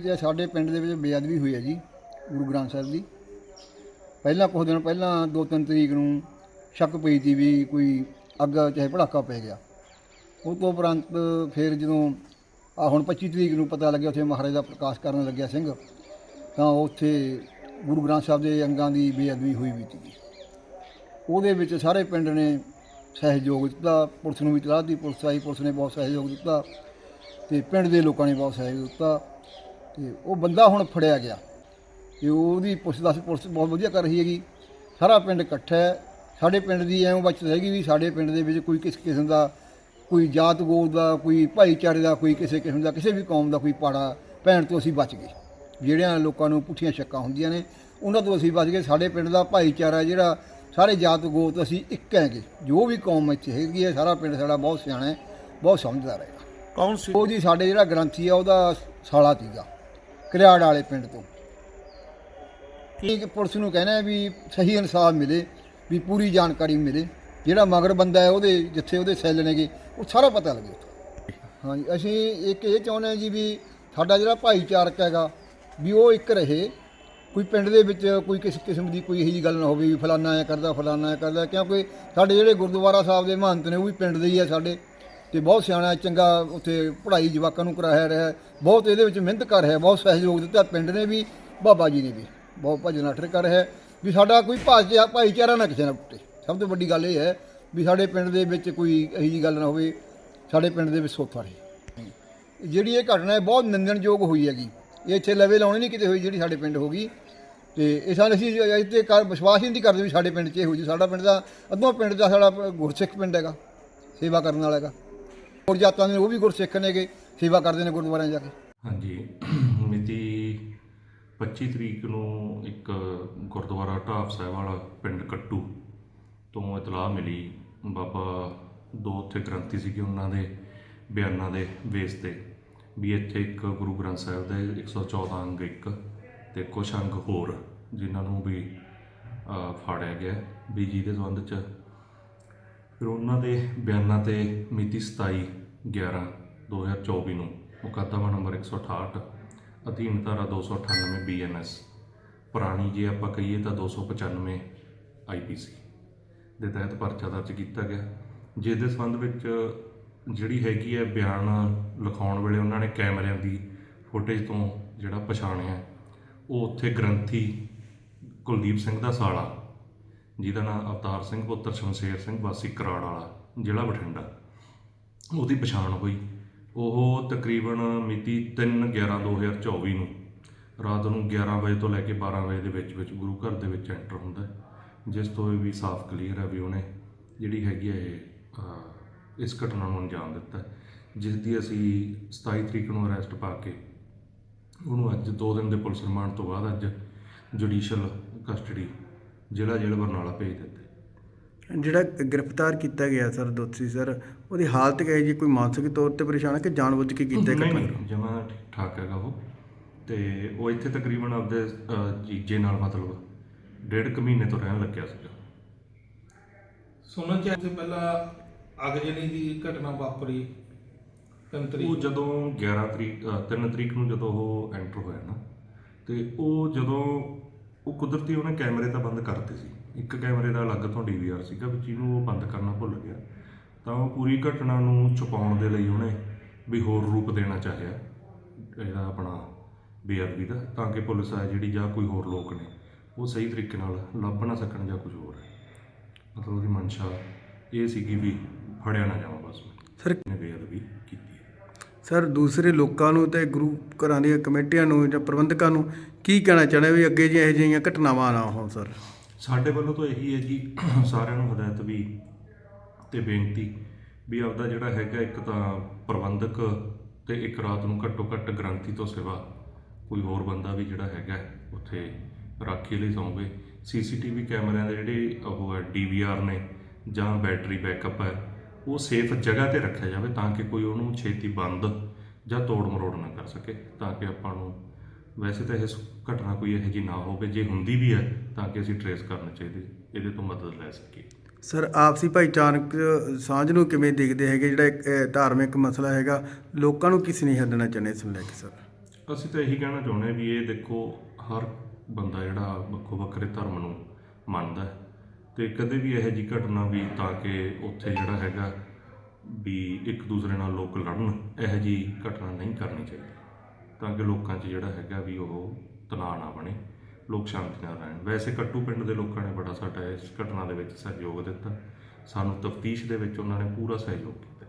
ਜੇ ਸਾਡੇ ਪਿੰਡ ਦੇ ਵਿੱਚ ਬੇਅਦਬੀ ਹੋਈ ਹੈ ਜੀ, ਗੁਰੂ ਗ੍ਰੰਥ ਸਾਹਿਬ ਦੀ। ਪਹਿਲਾਂ ਕੁਝ ਦਿਨ ਪਹਿਲਾਂ ਦੋ ਤਿੰਨ ਤਰੀਕ ਨੂੰ ਸ਼ੱਕ ਪਈ ਸੀ ਵੀ ਕੋਈ ਅੱਗ ਚਾਹੇ ਭੜਾਕਾ ਪੈ ਗਿਆ। ਉਹ ਤੋਂ ਉਪਰੰਤ ਫਿਰ ਜਦੋਂ ਆ ਹੁਣ 25 ਤਰੀਕ ਨੂੰ ਪਤਾ ਲੱਗਿਆ, ਉੱਥੇ ਮਹਾਰਾਜ ਦਾ ਪ੍ਰਕਾਸ਼ ਕਰਨ ਲੱਗਿਆ ਸਿੰਘ, ਤਾਂ ਉੱਥੇ ਗੁਰੂ ਗ੍ਰੰਥ ਸਾਹਿਬ ਦੇ ਅੰਗਾਂ ਦੀ ਬੇਅਦਬੀ ਹੋਈ ਵੀ ਸੀ ਉਹਦੇ ਵਿੱਚ ਸਾਰੇ ਪਿੰਡ ਨੇ ਸਹਿਯੋਗ ਦਿੱਤਾ, ਪੁਲਿਸ ਨੂੰ ਵੀ ਤਲਾਹ ਦੀ ਪੁਲਿਸ ਆਈ, ਪੁਲਿਸ ਨੇ ਬਹੁਤ ਸਹਿਯੋਗ ਦਿੱਤਾ, ਤੇ ਪਿੰਡ ਦੇ ਲੋਕਾਂ ਨੇ ਬਹੁਤ ਸਹਿਯੋਗ ਦਿੱਤਾ। ਤੇ ਉਹ ਬੰਦਾ ਹੁਣ ਫੜਿਆ ਗਿਆ। ਤੇ ਉਹਦੀ ਪੁੱਛਦਾ ਸੀ ਪੁਲਿਸ ਬਹੁਤ ਵਧੀਆ ਕਰ ਰਹੀ ਹੈਗੀ। ਸਾਰਾ ਪਿੰਡ ਇਕੱਠਾ ਹੈ। ਸਾਡੇ ਪਿੰਡ ਦੀ ਐਵੇਂ ਬਚਤ ਹੈਗੀ ਵੀ ਸਾਡੇ ਪਿੰਡ ਦੇ ਵਿੱਚ ਕੋਈ ਕਿਸ ਕਿਸਮ ਦਾ ਕੋਈ ਜਾਤ ਗੋਤ ਦਾ ਕੋਈ ਭਾਈਚਾਰੇ ਦਾ ਕੋਈ ਕਿਸੇ ਕਿਸਮ ਦਾ ਕਿਸੇ ਵੀ ਕੌਮ ਦਾ ਕੋਈ ਪਾੜਾ ਭੈਣ ਤੋਂ ਅਸੀਂ ਬਚ ਗਏ। ਜਿਹੜਿਆਂ ਲੋਕਾਂ ਨੂੰ ਪੁੱਠੀਆਂ ਸ਼ੱਕਾਂ ਹੁੰਦੀਆਂ ਨੇ ਉਹਨਾਂ ਤੋਂ ਅਸੀਂ ਬਚ ਗਏ। ਸਾਡੇ ਪਿੰਡ ਦਾ ਭਾਈਚਾਰਾ ਜਿਹੜਾ ਸਾਰੇ ਜਾਤ ਗੋਤ ਅਸੀਂ ਇੱਕ ਹੈਗੇ। ਜੋ ਵੀ ਕੌਮ ਇੱਥੇ ਹੈਗੀ ਹੈ ਸਾਰਾ ਪਿੰਡ ਸਾਡਾ ਬਹੁਤ ਸਿਆਣਾ ਹੈ ਬਹੁਤ ਸਮਝਦਾਰ ਹੈਗਾ। ਕੌਣ ਸੀ? ਉਹ ਜੀ ਸਾਡੇ ਜਿਹੜਾ ਗ੍ਰੰਥੀ ਆ ਉਹਦਾ ਸਾਲਾ ਤੀਗਾ। ਕਰਿਆੜ ਵਾਲੇ ਪਿੰਡ ਤੋਂ। ਠੀਕ ਪੁਲਿਸ ਨੂੰ ਕਹਿਣਾ ਹੈ ਵੀ ਸਹੀ ਇਨਸਾਫ ਮਿਲੇ, ਵੀ ਪੂਰੀ ਜਾਣਕਾਰੀ ਮਿਲੇ। ਜਿਹੜਾ ਮਗਰ ਬੰਦਾ ਹੈ, ਉਹਦੇ ਜਿੱਥੇ ਉਹਦੇ ਸੈੱਲ ਨੇਗੇ, ਉਹ ਸਾਰਾ ਪਤਾ ਲੱਗੇ ਉੱਥੇ। ਹਾਂਜੀ, ਅਸੀਂ ਇੱਕ ਇਹ ਚਾਹੁੰਦੇ ਹਾਂ ਜੀ ਵੀ ਸਾਡਾ ਜਿਹੜਾ ਭਾਈਚਾਰਕ ਹੈਗਾ, ਵੀ ਉਹ ਇੱਕ ਰਹੇ। ਕੋਈ ਪਿੰਡ ਦੇ ਵਿੱਚ ਕੋਈ ਕਿਸੇ ਕਿਸਮ ਦੀ ਕੋਈ ਇਹੋ ਜਿਹੀ ਗੱਲ ਨਾ ਹੋਵੇ ਵੀ ਫਲਾਨਾ ਐ ਕਰਦਾ, ਫਲਾਨਾ ਐ ਕਰਦਾ। ਕਿਉਂਕਿ ਸਾਡੇ ਜਿਹੜੇ ਗੁਰਦੁਆਰਾ ਸਾਹਿਬ ਦੇ ਮਹੰਤ ਨੇ, ਉਹ ਵੀ ਪਿੰਡ ਦੇ ਹੀ ਆ ਸਾਡੇ। ਤੇ ਬਹੁਤ ਸਿਆਣਾ, ਚੰਗਾ ਉੱਥੇ ਪੜ੍ਹਾਈ ਜਵਾਕਾਂ ਨੂੰ ਕਰਾਇਆ ਰਿਹਾ। ਬਹੁਤ ਇਹਦੇ ਵਿੱਚ ਮਿਹਨਤ ਕਰ ਰਿਹਾ, ਬਹੁਤ ਸਹਿਯੋਗ ਦਿੱਤਾ ਪਿੰਡ ਨੇ ਵੀ, ਬਾਬਾ ਜੀ ਨੇ ਵੀ। ਬਹੁਤ ਭਜਨ ਅਠਰ ਕਰ ਰਿਹਾ। ਵੀ ਸਾਡਾ ਕੋਈ ਭਾਈਚਾਰਾ ਭਾਈਚਾਰਾ ਨਾ ਕਿਸੇ ਨਾਲ ਟੁੱਟੇ। ਸਭ ਤੋਂ ਵੱਡੀ ਗੱਲ ਇਹ ਹੈ ਵੀ ਸਾਡੇ ਪਿੰਡ ਦੇ ਵਿੱਚ ਕੋਈ ਇਹੋ ਜਿਹੀ ਗੱਲ ਨਾ ਹੋਵੇ, ਸਾਡੇ ਪਿੰਡ ਦੇ ਵਿੱਚ ਸੋਥਾ ਰਹੇ। ਜਿਹੜੀ ਇਹ ਘਟਨਾ ਹੈ, ਬਹੁਤ ਨਿੰਦਣਯੋਗ ਹੋਈ ਹੈਗੀ। ਇਹ ਇੱਥੇ ਲਵੇ ਲਾਉਣੀ ਨਹੀਂ ਕਿਤੇ ਹੋਈ ਜਿਹੜੀ ਸਾਡੇ ਪਿੰਡ ਹੋ ਗਈ। ਤੇ ਇਹ ਸਾਨੂੰ ਅਸੀਂ ਇੱਥੇ ਕਰ, ਵਿਸ਼ਵਾਸ ਹੀ ਨਹੀਂ ਕਰਦੇ ਵੀ ਸਾਡੇ ਪਿੰਡ 'ਚ ਇਹ ਹੋ ਜੀ ਸਾਡਾ ਪਿੰਡ ਦਾ, ਅੱਧੋ ਪਿੰਡ ਦਾ ਸਾਡਾ ਗੁਰਸਿੱਖ ਪਿੰਡ ਹੈਗਾ, ਸੇਵਾ ਕਰਨ ਵਾਲਾ ਹੈਗਾ। ਹੋਰ ਜਾਤਾਂ ਦੇ ਉਹ ਵੀ ਗੁਰਸਿੱਖ ਨੇਗੇ, ਸੇਵਾ ਕਰਦੇ ਨੇ ਗੁਰਦੁਆਰਿਆਂ ਜਾ ਕੇ। ਹਾਂਜੀ। ਮਿਤੀ 25 ਤਰੀਕ ਨੂੰ ਇੱਕ ਗੁਰਦੁਆਰਾ ਢਾਬ ਸਾਹਿਬ ਵਾਲਾ ਪਿੰਡ ਕੱਟੂ ਤੋਂ ਇਤਲਾਹ ਮਿਲੀ। ਬਾਬਾ ਦੋ ਉੱਥੇ ਗ੍ਰੰਥੀ ਸੀਗੇ ਉਹਨਾਂ ਦੇ, ਬਿਆਨਾਂ ਦੇ ਬੇਸ ਤੇ, ਵੀ ਇੱਥੇ ਇੱਕ ਗੁਰੂ ਗ੍ਰੰਥ ਸਾਹਿਬ ਦੇ 114 ਅੰਗ ਇੱਕ ਤੇ ਕੁਛ ਅੰਗ ਹੋਰ ਜਿਨ੍ਹਾਂ ਨੂੰ ਵੀ ਫਾੜਿਆ ਗਿਆ। ਵੀ ਜਿਹਦੇ ਸੰਬੰਧ ਚ ਫਿਰ ਉਹਨਾਂ ਦੇ ਬਿਆਨਾਂ ਤੇ ਮਿਤੀ 27 11 2024 ਨੂੰ ਮੁਕੱਦਮਾ ਨੰਬਰ 168 ਅਧੀਨ ਧਾਰਾ 298 ਬੀਐਨਐਸ ਪੁਰਾਣੀ ਜੇ ਆਪਾਂ ਕਹੀਏ ਤਾਂ 295 ਆਈਪੀਸੀ ਦੇ ਤਹਿਤ ਪਰਚਾ ਦਰਜ ਕੀਤਾ ਗਿਆ। ਜਿਸ ਦੇ ਸੰਬੰਧ ਵਿੱਚ ਜਿਹੜੀ ਹੈਗੀ ਹੈ ਬਿਆਨ ਲਿਖਾਉਣ ਵੇਲੇ ਉਹਨਾਂ ਨੇ ਕੈਮਰਿਆਂ ਦੀ ਫੁਟੇਜ ਤੋਂ ਜਿਹੜਾ ਪਛਾਣਿਆ, ਉਹ ਉੱਥੇ ਗ੍ਰੰਥੀ ਕੁਲਦੀਪ ਸਿੰਘ ਦਾ ਸਾਲਾ ਜਿਹਦਾ ਨਾਮ ਅਵਤਾਰ ਸਿੰਘ ਪੁੱਤਰ ਸ਼ਮਸ਼ੇਰ ਸਿੰਘ ਵਾਸੀ ਕਰਾੜ ਵਾਲਾ ਜ਼ਿਲ੍ਹਾ ਬਠਿੰਡਾ। ਉਹਦੀ ਪਛਾਣ ਹੋਈ। ਉਹ ਤਕਰੀਬਨ ਮਿਤੀ 3/11/2024 ਨੂੰ ਰਾਤ ਨੂੰ 11 ਵਜੇ ਤੋਂ ਲੈ ਕੇ 12 ਵਜੇ ਦੇ ਵਿੱਚ ਵਿੱਚ ਗੁਰੂ ਘਰ ਦੇ ਵਿੱਚ ਐਂਟਰ ਹੁੰਦਾ ਜਿਸ ਤੋਂ ਇਹ ਵੀ ਸਾਫ਼ ਕਲੀਅਰ ਹੈ ਵੀ ਉਹਨੇ ਜਿਹੜੀ ਹੈਗੀ ਹੈ ਇਹ, ਇਸ ਘਟਨਾ ਨੂੰ ਅੰਜਾਮ ਦਿੱਤਾ ਜਿਸ ਦੀ ਅਸੀਂ 27 ਤਰੀਕ ਨੂੰ ਅਰੈਸਟ ਪਾ ਕੇ ਉਹਨੂੰ ਅੱਜ 2 ਦਿਨ ਦੇ ਪੁਲਿਸ ਰਿਮਾਂਡ ਤੋਂ ਬਾਅਦ ਅੱਜ ਜੁਡੀਸ਼ੀਅਲ ਕਸਟਡੀ ਜ਼ਿਲ੍ਹਾ ਜੇਲ੍ਹ ਬਰਨਾਲਾ ਭੇਜ ਦਿੱਤੇ। ਜਿਹੜਾ ਗ੍ਰਿਫਤਾਰ ਕੀਤਾ ਗਿਆ ਸਰ ਦੋਸ਼ੀ ਸਰ ਉਹਦੀ ਹਾਲਤ ਕਿਹੋ ਜੀ ਕੋਈ ਮਾਨਸਿਕ ਤੌਰ ਤੇ ਪਰੇਸ਼ਾਨ ਹੈ ਕਿ ਜਾਣਬੁੱਝ ਕੇ ਕੀਤਾ ਨਹੀਂ ਘਟਨਾ? ਨਹੀਂ ਜਮਾ ਠੀਕ ਠਾਕ ਹੈਗਾ ਉਹ। ਤੇ ਉਹ ਇੱਥੇ ਤਕਰੀਬਨ ਆਪਦੇ ਅਹ, ਜੀਜੇ ਨਾਲ ਮਤਲਬ ਡੇਢ ਕੁ ਮਹੀਨੇ ਤੋਂ ਰਹਿਣ ਲੱਗਿਆ ਸੀਗਾ। ਸੁਣਨ ਚ ਆਇਆ ਸੀ ਪਹਿਲਾਂ ਅਗਜਣੀ ਦੀ ਘਟਨਾ ਵਾਪਰੀ ਉਹ ਜਦੋਂ 11 ਤਰੀਕ 3 ਤਰੀਕ ਨੂੰ ਜਦੋਂ ਉਹ ਐਂਟਰ ਹੋਇਆ ਨਾ ਤੇ ਉਹ ਜਦੋਂ ਉਹ ਕੁਦਰਤੀ ਉਹਨੇ ਕੈਮਰੇ ਤਾਂ ਬੰਦ ਕਰਤੇ ਸੀ। ਇੱਕ ਕੈਮਰੇ ਦਾ ਅਲੱਗ ਤੋਂ ਡੀਵੀਆਰ ਸੀਗਾ ਵਿੱਚ ਇਹਨੂੰ ਉਹ ਬੰਦ ਕਰਨਾ ਭੁੱਲ ਗਿਆ। ਤਾਂ ਉਹ ਪੂਰੀ ਘਟਨਾ ਨੂੰ ਛੁਪਾਉਣ ਦੇ ਲਈ ਉਹਨੇ ਵੀ ਹੋਰ ਰੂਪ ਦੇਣਾ ਚਾਹਿਆ ਇਹਦਾ ਆਪਣਾ ਬੇਅਦਬੀ ਦਾ ਤਾਂ ਕਿ ਪੁਲਿਸ ਆ ਜਿਹੜੀ ਜਾਂ ਕੋਈ ਹੋਰ ਲੋਕ ਨੇ ਉਹ ਸਹੀ ਤਰੀਕੇ ਨਾਲ ਲੱਭ ਨਾ ਸਕਣ ਜਾਂ ਕੁਝ ਹੋਰ। ਮਤਲਬ ਉਹਦੀ ਮਨਸ਼ਾ ਇਹ ਸੀਗੀ ਵੀ ਫੜਿਆ ਨਾ ਜਾਵਾਂ ਬਸ। ਸਰ ਨੇ ਬੇਅਦਬੀ ਕੀਤੀ। ਸਰ, ਦੂਸਰੇ ਲੋਕਾਂ ਨੂੰ ਅਤੇ ਗੁਰੂ ਘਰਾਂ ਦੀਆਂ ਕਮੇਟੀਆਂ ਨੂੰ ਜਾਂ ਪ੍ਰਬੰਧਕਾਂ ਨੂੰ ਕੀ ਕਹਿਣਾ ਚਾਹੁੰਦੇ ਵੀ ਅੱਗੇ ਜੀ ਇਹੋ ਜਿਹੀਆਂ ਘਟਨਾਵਾਂ ਨਾ ਹੋਣ ਸਰ? ਸਾਡੇ ਵੱਲੋਂ ਤਾਂ ਇਹੀ ਹੈ ਜੀ, ਸਾਰਿਆਂ ਨੂੰ ਹਦਾਇਤ ਵੀ ਤੇ ਬੇਨਤੀ ਵੀ ਆਪਦਾ ਜਿਹੜਾ ਹੈਗਾ ਇੱਕ ਤਾਂ ਪ੍ਰਬੰਧਕ ਤੇ ਇੱਕ ਰਾਤ ਨੂੰ ਘੱਟੋ ਘੱਟ ਗ੍ਰੰਥੀ ਤੋਂ ਸਿਵਾ ਕੋਈ ਹੋਰ ਬੰਦਾ ਵੀ ਜਿਹੜਾ ਹੈਗਾ ਉੱਥੇ ਰਾਖੀ ਲਈ ਸੌਂਵੇ। ਸੀਸੀਟੀਵੀ ਕੈਮਰਿਆਂ ਦੇ ਜਿਹੜੇ ਉਹ ਹੈ ਡੀਵੀਆਰ ਨੇ ਜਾਂ ਬੈਟਰੀ ਬੈਕਅਪ ਹੈ ਉਹ ਸੇਫ ਜਗ੍ਹਾ ਤੇ ਰੱਖਿਆ ਜਾਵੇ ਤਾਂ ਕਿ ਕੋਈ ਉਹਨੂੰ ਛੇਤੀ ਬੰਦ ਜਾਂ ਤੋੜ ਮਰੋੜ ਨਾ ਕਰ ਸਕੇ ਤਾਂ ਕਿ ਆਪਾਂ ਨੂੰ ਵੈਸੇ ਤਾਂ ਇਹ ਘਟਨਾ ਕੋਈ ਇਹੋ ਜਿਹੀ ਨਾ ਹੋਵੇ ਜੇ ਹੁੰਦੀ ਵੀ ਹੈ ਤਾਂ ਕਿ ਅਸੀਂ ਟਰੇਸ ਕਰਨਾ ਚਾਹੀਦੇ ਇਹਦੇ ਤੋਂ ਮਦਦ ਲੈ ਸਕੀਏ। ਸਰ ਆਪਸੀ ਭਾਈਚਾਰਕ ਸਾਂਝ ਨੂੰ ਕਿਵੇਂ ਦੇਖਦੇ ਹੈਗੇ? ਜਿਹੜਾ ਇੱਕ ਧਾਰਮਿਕ ਮਸਲਾ ਹੈਗਾ ਲੋਕਾਂ ਨੂੰ ਕੀ ਸੁਨੇਹਾ ਦੇਣਾ ਚਾਹੁੰਦੇ ਇਸ ਨੂੰ ਲੈ ਕੇ ਸਰ? ਅਸੀਂ ਤਾਂ ਇਹੀ ਕਹਿਣਾ ਚਾਹੁੰਦੇ ਹਾਂ ਵੀ ਇਹ ਦੇਖੋ ਹਰ ਬੰਦਾ ਜਿਹੜਾ ਵੱਖੋ ਵੱਖਰੇ ਧਰਮ ਨੂੰ ਮੰਨਦਾ ਹੈ। ਤੇ ਕਦੇ ਵੀ ਇਹੋ ਜਿਹੀ ਘਟਨਾ ਵੀ ਤਾਂ ਕਿ ਉੱਥੇ ਜਿਹੜਾ ਹੈਗਾ ਵੀ ਇੱਕ ਦੂਸਰੇ ਨਾਲ ਲੋਕ ਲੜਨ, ਇਹੋ ਜਿਹੀ ਘਟਨਾ ਨਹੀਂ ਕਰਨੀ ਚਾਹੀਦੀ। ਤਾਂ ਕਿ ਲੋਕਾਂ 'ਚ ਜਿਹੜਾ ਹੈਗਾ ਵੀ ਉਹ ਤਣਾਅ ਨਾ ਬਣੇ, ਲੋਕ ਸ਼ਾਂਤੀ ਨਾਲ ਰਹਿਣ। ਵੈਸੇ ਕੱਟੂ ਪਿੰਡ ਦੇ ਲੋਕਾਂ ਨੇ ਬੜਾ ਸਾਡਾ ਇਸ ਘਟਨਾ ਦੇ ਵਿੱਚ ਸਹਿਯੋਗ ਦਿੱਤਾ। ਸਾਨੂੰ ਤਫਤੀਸ਼ ਦੇ ਵਿੱਚ ਉਹਨਾਂ ਨੇ ਪੂਰਾ ਸਹਿਯੋਗ ਕੀਤਾ।